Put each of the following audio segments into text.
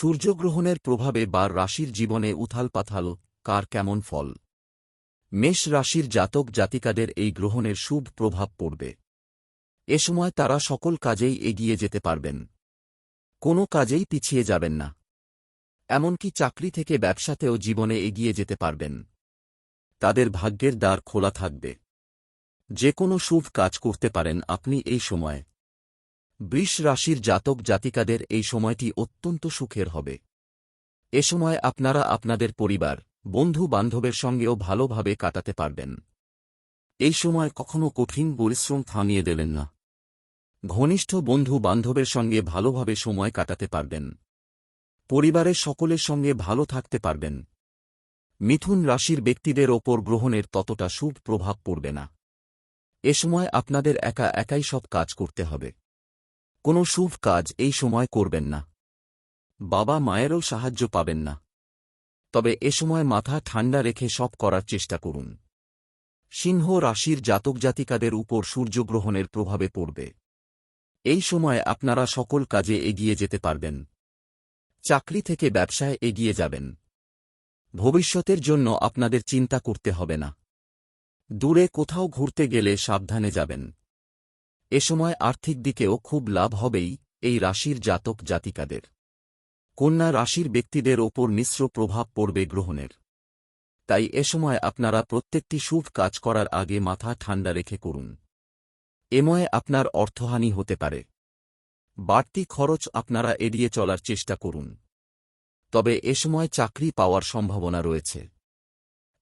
সূর্যগ্রহণের প্রভাবে বার রাশির জীবনে উথাল পাথাল, কার কেমন ফল? মেষ রাশির জাতক জাতিকাদের এই গ্রহণের শুভ প্রভাব পড়বে। এ সময় তারা সকল কাজেই এগিয়ে যেতে পারবেন। কোনো কাজেই পিছিয়ে যাবেন না। এমনকি চাকরি থেকে ব্যবসাতেও জীবনে এগিয়ে যেতে পারবেন। তাদের ভাগ্যের দ্বার খোলা থাকবে। যে কোনো শুভ কাজ করতে পারেন আপনি এই সময়। বৃষ রাশির জাতক জাতিকাদের এই সময়টি অত্যন্ত সুখের হবে। এ সময় আপনারা আপনাদের পরিবার, বন্ধু বান্ধবের সঙ্গেও ভালোভাবে কাটাতে পারবেন। এই সময় কখনো কঠিন পরিশ্রম থামিয়ে দেবেন না। ঘনিষ্ঠ বন্ধু বান্ধবের সঙ্গে ভালোভাবে সময় কাটাতে পারবেন। পরিবারের সকলের সঙ্গে ভালো থাকতে পারবেন। মিথুন রাশির ব্যক্তিদের ওপর গ্রহণের ততটা শুভ প্রভাব পড়বে না। এ সময় আপনাদের একা একাই সব কাজ করতে হবে। কোনো শুভ কাজ এই সময় করবেন না। বাবা মায়েরও সাহায্য পাবেন না। তবে এ সময় মাথা ঠান্ডা রেখে সব করার চেষ্টা করুন। সিংহ রাশির জাতক জাতিকাদের উপর সূর্যগ্রহণের প্রভাবে পড়বে। এই সময় আপনারা সকল কাজে এগিয়ে যেতে পারবেন। চাকরি থেকে ব্যবসায় এগিয়ে যাবেন। ভবিষ্যতের জন্য আপনাদের চিন্তা করতে হবে না। দূরে কোথাও ঘুরতে গেলে সাবধানে যাবেন। এ সময় আর্থিক দিকেও খুব লাভ হবেই এই রাশির জাতক জাতিকাদের। কন্যা রাশির ব্যক্তিদের ওপর মিশ্র প্রভাব পড়বে গ্রহণের। তাই এ সময় আপনারা প্রত্যেকটি শুভ কাজ করার আগে মাথা ঠান্ডা রেখে করুন। এময়ে আপনার অর্থহানি হতে পারে। বাড়তি খরচ আপনারা এড়িয়ে চলার চেষ্টা করুন। তবে এ সময় চাকরি পাওয়ার সম্ভাবনা রয়েছে।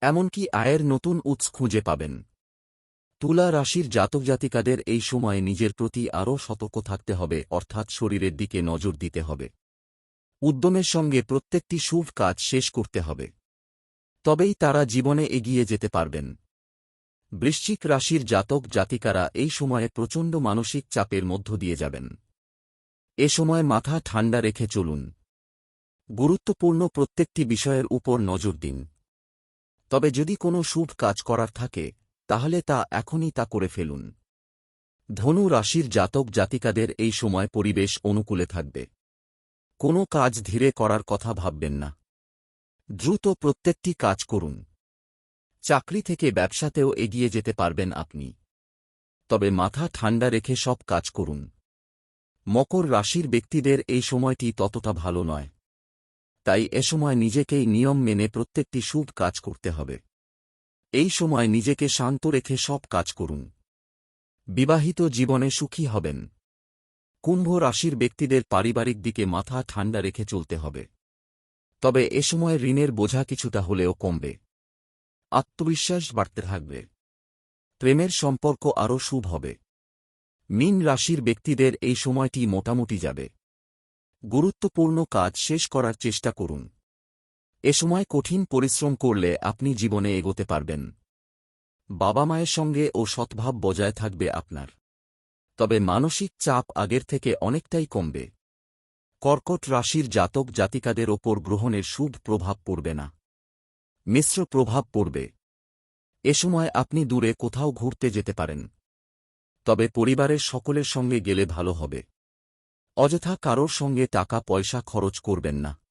এমনকি আয়ের নতুন উৎস খুঁজে পাবেন। তুলা রাশির জাতক জাতিকাদের এই সময়ে নিজের প্রতি আরও সতর্ক থাকতে হবে, অর্থাৎ শরীরের দিকে নজর দিতে হবে। উদ্যমের সঙ্গে প্রত্যেকটি শুভ কাজ শেষ করতে হবে। তবেই তারা জীবনে এগিয়ে যেতে পারবেন। বৃশ্চিক রাশির জাতক জাতিকারা এই সময়ে প্রচণ্ড মানসিক চাপের মধ্য দিয়ে যাবেন। এ সময় মাথা ঠান্ডা রেখে চলুন। গুরুত্বপূর্ণ প্রত্যেকটি বিষয়ের উপর নজর দিন। তবে যদি কোনো শুভ কাজ করার থাকে তাহলে তা এখনই তা করে ফেলুন। ধনু রাশির জাতক জাতিকাদের এই সময় পরিবেশ অনুকূলে থাকবে। কোনো কাজ ধীরে করার কথা ভাববেন না। দ্রুত প্রত্যেকটি কাজ করুন। চাকরি থেকে ব্যবসাতেও এগিয়ে যেতে পারবেন আপনি। তবে মাথা ঠান্ডা রেখে সব কাজ করুন। মকর রাশির ব্যক্তিদের এই সময়টি ততটা ভালো নয়। তাই এ সময় নিজেকেই নিয়ম মেনে প্রত্যেকটি শুভ কাজ করতে হবে। এই সময় নিজেকে শান্ত রেখে সব কাজ করুন। বিবাহিত জীবনে সুখী হবেন। কুম্ভ রাশির ব্যক্তিদের পারিবারিক দিকে মাথা ঠান্ডা রেখে চলতে হবে। তবে এ সময় ঋণের বোঝা কিছুটা হলেও কমবে। আত্মবিশ্বাস বাড়তে থাকবে। প্রেমের সম্পর্ক আরও শুভ হবে। মিন রাশির ব্যক্তিদের এই সময়টি মোটামুটি যাবে। গুরুত্বপূর্ণ কাজ শেষ করার চেষ্টা করুন। এ সময় কঠিন পরিশ্রম করলে আপনি জীবনে এগোতে পারবেন। বাবা মায়ের সঙ্গে ও সৎভাব বজায় থাকবে আপনার। তবে মানসিক চাপ আগের থেকে অনেকটাই কমবে। কর্কট রাশির জাতক জাতিকাদের ওপর গ্রহণের শুভ প্রভাব পড়বে না। মিশ্র প্রভাব পড়বে। এ সময় আপনি দূরে কোথাও ঘুরতে যেতে পারেন। তবে পরিবারের সকলের সঙ্গে গেলে ভালো হবে। অযথা কারোর সঙ্গে টাকা পয়সা খরচ করবেন না।